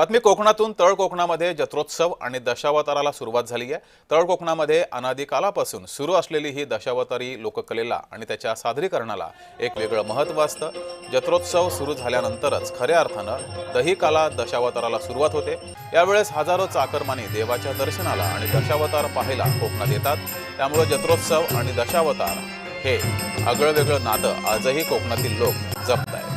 बातमी कोकणातून तळ कोकणामध्ये जत्रोत्सव आणि दशावताराला सुरुवात झाली आहे. तळ कोकणामध्ये अनादिकालापासून सुरू असलेली ही दशावतारी लोककलेला आणि त्याच्या सादरीकरणाला एक वेगळं महत्त्व असतं. जत्रोत्सव सुरू झाल्यानंतरच खऱ्या अर्थानं दही काला दशावताराला सुरुवात होते. यावेळेस हजारो चाकरमानी देवाच्या दर्शनाला आणि दशावतार पाहायला कोकणात येतात. त्यामुळे जत्रोत्सव आणि दशावतार हे आगळं वेगळं नातं आजही कोकणातील लोक जपत आहेत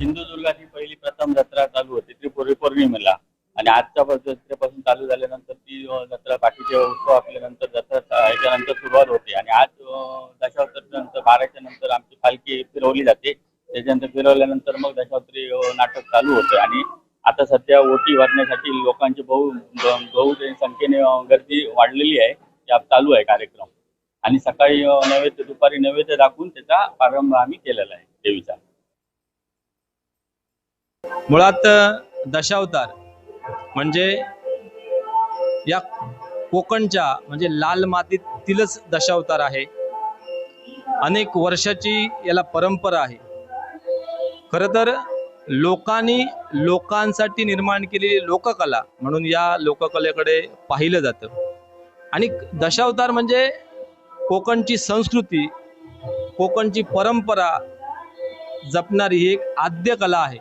सिंधुदुर्गाची पहिली प्रथम जत्रा चालू होती त्रिपुरी पौर्णिमेला. आणि आजच्या जत्रेपासून चालू झाल्यानंतर ती जत्रा बाकीचे उत्सव आपल्यानंतर जत्रा याच्यानंतर सुरुवात होते. आणि आज दशावतरीनंतर बाराच्या नंतर आमची पालखी फिरवली जाते. त्याच्यानंतर फिरवल्यानंतर मग दशावतरी नाटक चालू होते. आणि आता सध्या ओटी भरण्यासाठी लोकांची बहु बहु संख्येने गर्दी वाढलेली आहे. चालू आहे कार्यक्रम. आणि सकाळी नैवेद्य दुपारी नैवेद्य दाखवून त्याचा प्रारंभ आम्ही केलेला आहे देवीचा. मुळात दशावतार म्हणजे या कोकणच्या म्हणजे लाल मातीतीलच दशावतार आहे. अनेक वर्षाची याला परंपरा आहे. खरं तर लोकांनी लोकांसाठी निर्माण केलेली लोककला म्हणून या लोककलेकडे पाहिलं जातं. आणि दशावतार म्हणजे कोकणची संस्कृती कोकणची परंपरा जपणारी ही एक आद्य कला आहे.